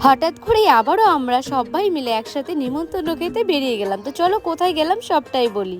হঠাৎ করে আবারও আমরা সবাই মিলে একসাথে নিমন্ত্রণ খেতে বেরিয়ে গেলাম। তো চলো কোথায় গেলাম সবটাই বলি।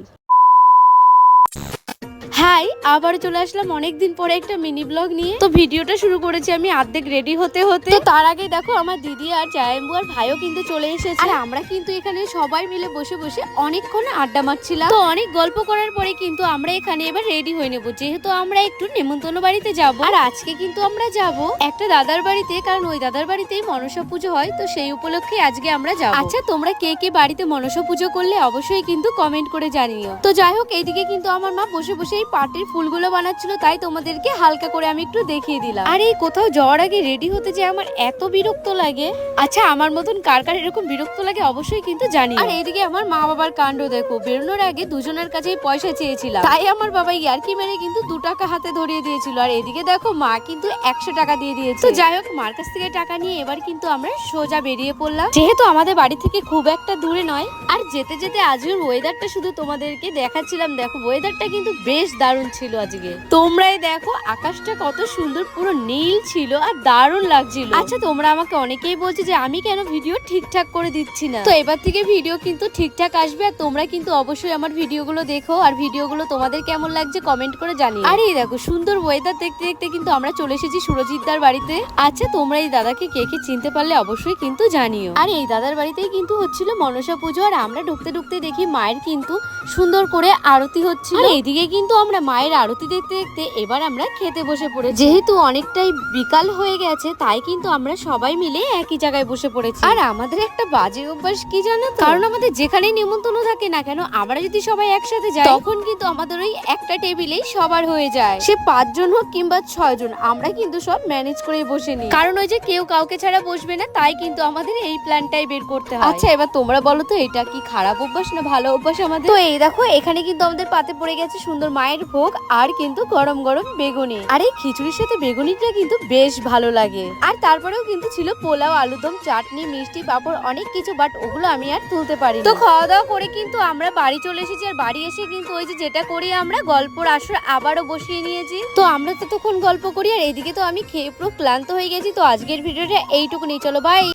হাই আবার চলে আসলাম অনেকদিন পরে একটা মিনি ব্লগ নিয়ে। তো ভিডিওটা শুরু করেছি আমি অর্ধেক রেডি হতে হতে। তো তার আগে দেখো আমার দিদি আর জায়াম্বু আর ভাইও কিন্তু চলে এসেছে। আর আমরা কিন্তু এখানে সবাই মিলে বসে বসে অনেকক্ষণ আড্ডা মারছিলাম। তো অনেক গল্প করার পরে কিন্তু আমরা এখানে এবার রেডি হয়ে নেব। যেহেতু আমরা একটু নেমন্তন্ন বাড়িতে যাব, আর আজকে কিন্তু আমরা যাব একটা দাদার বাড়িতে, কারণ ওই দাদার বাড়িতেই মনসা পুজো হয়, তো সেই উপলক্ষে আজকে আমরা যাব। আচ্ছা তোমরা কে কে বাড়িতে মনসা পুজো করলে অবশ্যই কিন্তু কমেন্ট করে জানিও। তো যাই হোক, এইদিকে কিন্তু আমার মা বসে বসে পাটের ফুলগুলো বানাচ্ছিল তাই তোমাদেরকে হালকা করে আমি একটু দেখিয়ে দিলাম। আর এই কোথাও যাওয়ার আগে রেডি হতে যে আমার এত বিরক্ত লাগে। আচ্ছা আমার মতন কার কার এরকম বিরক্ত লাগে অবশ্যই কিন্তু জানি আর এইদিকে আমার মা বাবার কাণ্ড দেখো বেরোনোর আগে দুজনের কাছেই পয়সা চেয়েছিলাম। তাই আমার বাবা ইয়ারকি মেরে কিন্তু দু টাকা হাতে ধরিয়ে দিয়েছিল। আর এদিকে দেখো মা কিন্তু একশো টাকা দিয়ে দিয়েছে। তো যাই হোক মার কাছ থেকে টাকা নিয়ে এবার কিন্তু আমরা সোজা বেরিয়ে পড়লাম। যেহেতু আমাদের বাড়ি থেকে খুব একটা দূরে নয় আর যেতে যেতে আজকের ওয়েদারটা শুধু তোমাদেরকে দেখাচ্ছিলাম। দেখো ওয়েদারটা কিন্তু বেশ দারুণ ছিল আজকে। তোমরাই দেখো আকাশটা কত সুন্দর পুরো নীল ছিল আর দারুণ লাগছিল। আচ্ছা তোমরা আমাকে অনেকেই বলছে যে আমি কেন ভিডিও ঠিকঠাক করে দিচ্ছি না? তো এবার থেকে ভিডিও কিন্তু ঠিকঠাক আসবে আর তোমরা কিন্তু অবশ্যই আমার ভিডিওগুলো দেখো আর ভিডিওগুলো তোমাদের কেমন লাগছে কমেন্ট করে জানিও। আর এই দেখো সুন্দর ওয়েদার দেখতে দেখতে কিন্তু আমরা চলে এসেছি সুরজিৎদার বাড়িতে। আচ্ছা তোমরা এই দাদাকে কে কে চিনতে পারলে অবশ্যই কিন্তু জানিও। আর এই দাদার বাড়িতেই কিন্তু হচ্ছিল মনসা পুজো আর আমরা ঢুকতে ঢুকতে দেখি মায়ের কিন্তু সুন্দর করে আরতি হচ্ছিল। এইদিকে কিন্তু আমরা মায়ের আরতি দেখতে দেখতে এবার আমরা খেতে বসে পড়েছি। যেহেতু অনেকটাই বিকাল হয়ে গেছে তাই কিন্তু আমরা সবাই মিলে একই জায়গায় বসে পড়েছি। আর আমাদের একটা বাজে অভ্যাস কি জানো কারণ আমাদের যেখানেই নিমন্ত্রণ থাকে না কেন আমরা যদি সবাই একসাথে যাই তখন কিন্তু আমাদের ওই একটা টেবিলেই সবার হয়ে যায়। সে পাঁচজন হোক কিংবা ছয়জন আমরা কিন্তু সব ম্যানেজ করে বসে নিই। কারণ ওই যে কেউ কাউকে ছাড়া বসবে না তাই কিন্তু আমাদের এই প্ল্যানটাই বের করতে হয়। আচ্ছা এবার তোমরা বলো তো এটা কি খারাপ অভ্যাস না ভালো অভ্যাস আমাদের? তো এই দেখো এখানে কিন্তু আমাদের পাতে পড়ে গেছে সুন্দর মায়ের ভোগ আর কিন্তু গরম গরম বেগুনি। আর এই খিচুড়ির সাথে বেগুনিটা কিন্তু বেশ ভালো লাগে। আর তারপরেও কিন্তু ছিল পোলাও আলুদম চাটনি, মিষ্টি, পাঁপড়, অনেক কিছু বাট ওগুলো আমি আর তুলতে পারি তো খাওয়া দাওয়া করে কিন্তু আমরা বাড়ি চলে এসেছি, আর বাড়ি এসে কিন্তু ওই যে যেটা করি আমরা, গল্পর আসর আবারও বসিয়ে নিয়েছি। তো আমরা তো তখন গল্প করি, আর এইদিকে তো আমি খেয়ে পুরো ক্লান্ত হয়ে গেছি। তো আজকের ভিডিওটা এইটুকুনি। চলো বাই